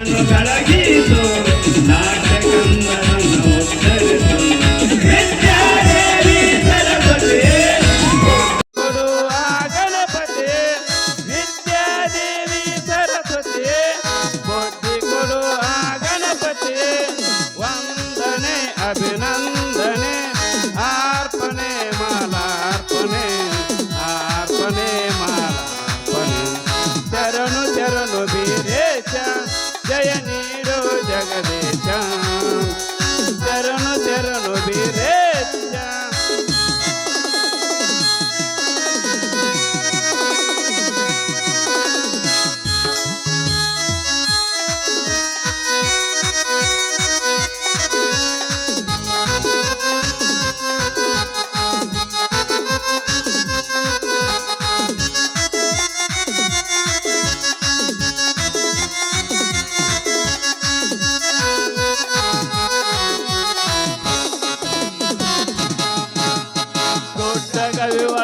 Los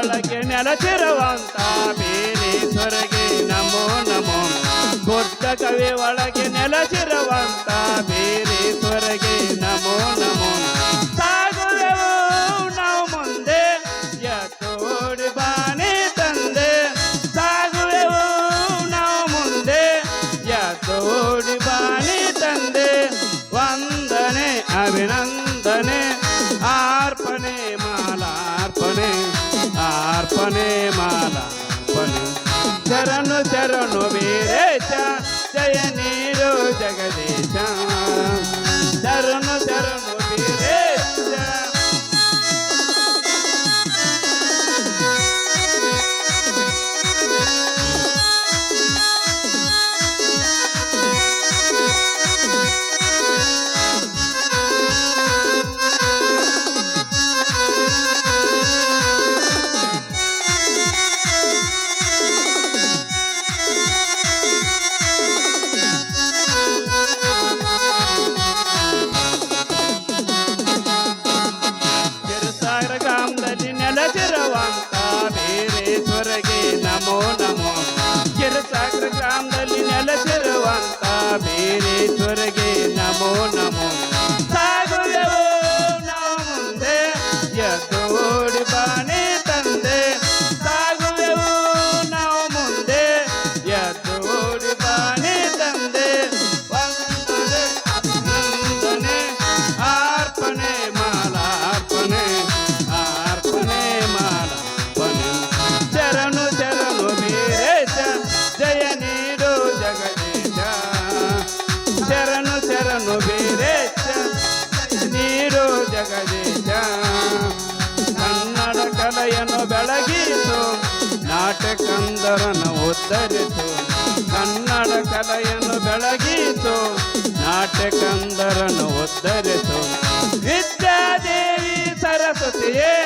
ತಾಳಕ್ಕೆ ಬೇರೆ ಬೀರೇಶ್ವರಗೆ ನಮೋ ನಮೋ. ದೊಡ್ಡ ಕವಿ ಒಳಗೆ ನೆಲಸಿರುವಂತ ಬೇರೆ ईश्वर गे नमो नमो ಬೆಳಗಿತು. ನಾಟಕಂದರನ್ನು ಉದ್ಧರಿತು ಕನ್ನಡ ಕಲೆಯನ್ನು ಬೆಳಗಿತು. ನಾಟಕಂದರನು ಉದ್ಧರಿತು ವಿದ್ಯಾದೇವಿ ಸರಸ್ವತಿಯೇ.